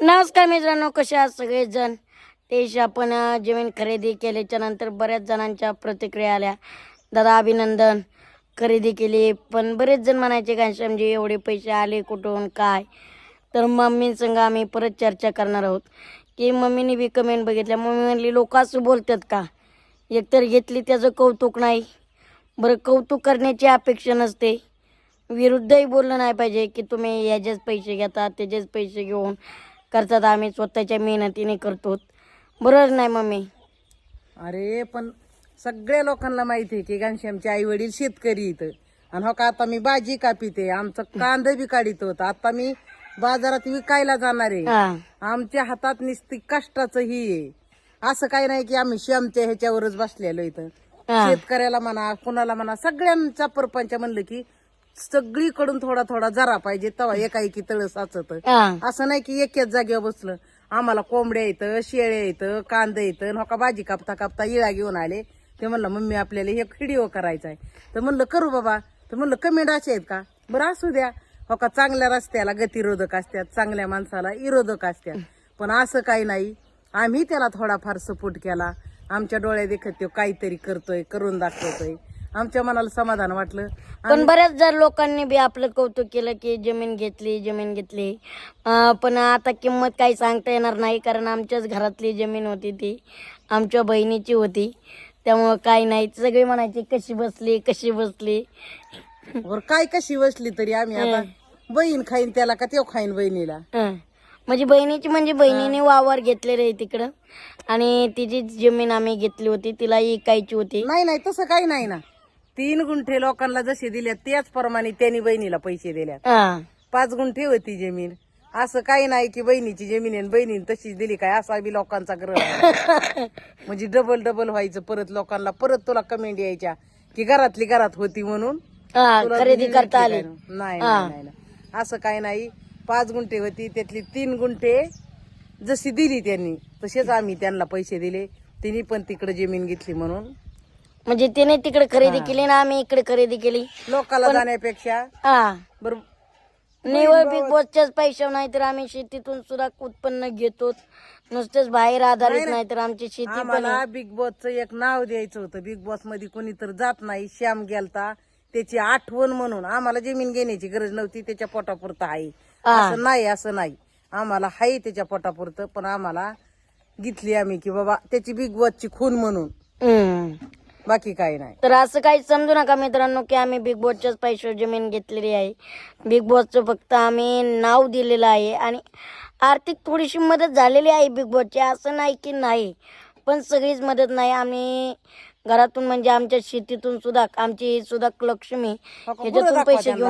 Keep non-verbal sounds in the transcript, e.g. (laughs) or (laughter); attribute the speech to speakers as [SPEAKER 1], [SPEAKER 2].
[SPEAKER 1] नमस्कार मित्रांनो कसे आहात सगळेजण? तेच आपण जमीन खरेदी केल्याच्यानंतर बऱ्याच जणांच्या प्रतिक्रिया आल्या. दादा अभिनंदन. खरेदी केली पण बरेच जण म्हणायचे घनश्यामजी म्हणजे एवढे पैसे आले कुठून? काय? तर मम्मीसंग आम्ही परत चर्चा करणार आहोत. की मम्मीने बी कमेंट बघितल्या. मम्मी म्हणली लोक असं बोलतात का? एकतर घेतली त्याचं कौतुक नाही. बरं कौतुक करण्याची अपेक्षा नसते. विरुद्धही बोललं नाही पाहिजे की तुम्ही याचेच पैसे घेता त्याचेच पैसे घेऊन करतात आम्ही स्वतःच्या मेहनतीने करतो. बरोबर नाही मम्मी.
[SPEAKER 2] अरे पण सगळ्या लोकांना माहिती आहे की घनश्यामचे आई वडील शेतकरी इथं. आणि हो का आता मी भाजी कापिते आमचं कांदा बी काढित होत. आता मी बाजारात विकायला जाणार आहे.
[SPEAKER 1] हा.
[SPEAKER 2] आमच्या हातात नुसती कष्टाचं ही आहे. असं काही नाही की आम्ही श्यामच्या ह्याच्यावरच बसलेलो इथं. शेतकऱ्याला म्हणा कुणाला म्हणा सगळ्यांचा परपंच म्हणलं की सगळीकडून थोडा थोडा जरा पाहिजे तेव्हा एकाएकी तळ साचत. असं नाही की एकाच जागेवर बसलं. आम्हाला कोंबड्या येतं शेळ्या येतं कांदा येतं नका भाजी कापता कापता इळा घेऊन आले. ते म्हणलं मम्मी आपल्याला हे व्हिडिओ करायचा आहे तर म्हणलं करू बाबा. तर म्हणलं कमेंट असे आहेत का? बरं असू द्या. हो का चांगल्या रस्त्याला गतिरोधक असतात चांगल्या माणसाला विरोधक असतात. पण असं काही नाही. आम्ही त्याला थोडाफार सपोर्ट केला. आमच्या डोळ्या देखत तो काहीतरी करतोय करून दाखवतोय. आमच्या मनाला समाधान वाटलं.
[SPEAKER 1] पण बऱ्याच जर लोकांनी बी आपलं कौतुक केलं की जमीन घेतली जमीन घेतली. अं, पण आता किंमत काही सांगता येणार नाही कारण आमच्याच घरातली जमीन होती ती. आमच्या बहिणीची होती. त्यामुळं काही नाही. सगळे म्हणायचे कशी बसली कशी बसली?
[SPEAKER 2] वर काय कशी बसली तरी आम्ही आता? बहीण खाईन त्याला का त्यो खाईन बहिणीला?
[SPEAKER 1] हं. म्हणजे बहिणीची म्हणजे बहिणीने वावर घेतलेलं आहे तिकडं. आणि तिची जमीन आम्ही घेतली होती. तिला इकायची होती.
[SPEAKER 2] नाही नाही तसं काही नाही ना. तीन गुंठे लोकांना जसे दिले त्याचप्रमाणे त्यांनी बहिणीला पैसे दिल्यात.
[SPEAKER 1] हा.
[SPEAKER 2] पाच गुंठे होती जमीन. असं काही नाही की बहिणीची जमीन आहे आणि बहिणीने तशीच दिली काय असा बी लोकांचा ग्रह आहे. (laughs) म्हणजे डबल डबल व्हायचं परत लोकांना परत तुला कमेंट यायच्या की घरातली घरात होती म्हणून.
[SPEAKER 1] हा
[SPEAKER 2] तुला
[SPEAKER 1] खरेदी
[SPEAKER 2] दिली
[SPEAKER 1] करता आली?
[SPEAKER 2] नाही. नाही नाही, नाही असं काही नाही. पाच गुंठे होती त्यातली तीन गुंठे जशी दिली त्यांनी तसेच आम्ही त्यांना पैसे दिले. त्यांनी पण तिकडे जमीन घेतली म्हणून.
[SPEAKER 1] म्हणजे तिने तिकडे खरेदी केली ना आम्ही इकडे खरेदी केली.
[SPEAKER 2] लोकाला जाण्यापेक्षा?
[SPEAKER 1] हा.
[SPEAKER 2] बर
[SPEAKER 1] निवळ बिग बॉसच्याच पैसे नाही तर आम्ही शेतीतून सुद्धा उत्पन्न घेतो. नुसतेच बाहेर आधारित नाही तर आमची शेती पण
[SPEAKER 2] आम्हाला बिग बॉसचं एक नाव द्यायचं होतं. बिग बॉसमध्ये कोणी तर जात नाही. श्याम गेलता. त्याची आठवण म्हणून. आम्हाला जमीन घेण्याची गरज नव्हती. त्याच्या पोटापुरतं आहे. असं नाही असं नाही. आम्हाला हाय त्याच्या पोटापुरतं. पण आम्हाला घेतली आम्ही की बाबा त्याची बिग बॉसची खून म्हणून. बाकी काही नाही.
[SPEAKER 1] तर असं काही समजू नका मित्रांनो की आम्ही बिग बॉसच्याच पैशावर जमीन घेतलेली आहे. बिग बॉसचं फक्त आम्ही नाव दिलेलं आहे आणि आर्थिक थोडीशी मदत झालेली आहे बिग बॉसची असं नाही की नाही पण सगळीच मदत नाही. आम्ही घरातून म्हणजे आमच्या शेतीतून सुद्धा आमची सुद्धा लक्ष्मी
[SPEAKER 2] दाखवा
[SPEAKER 1] पैसे. घेऊन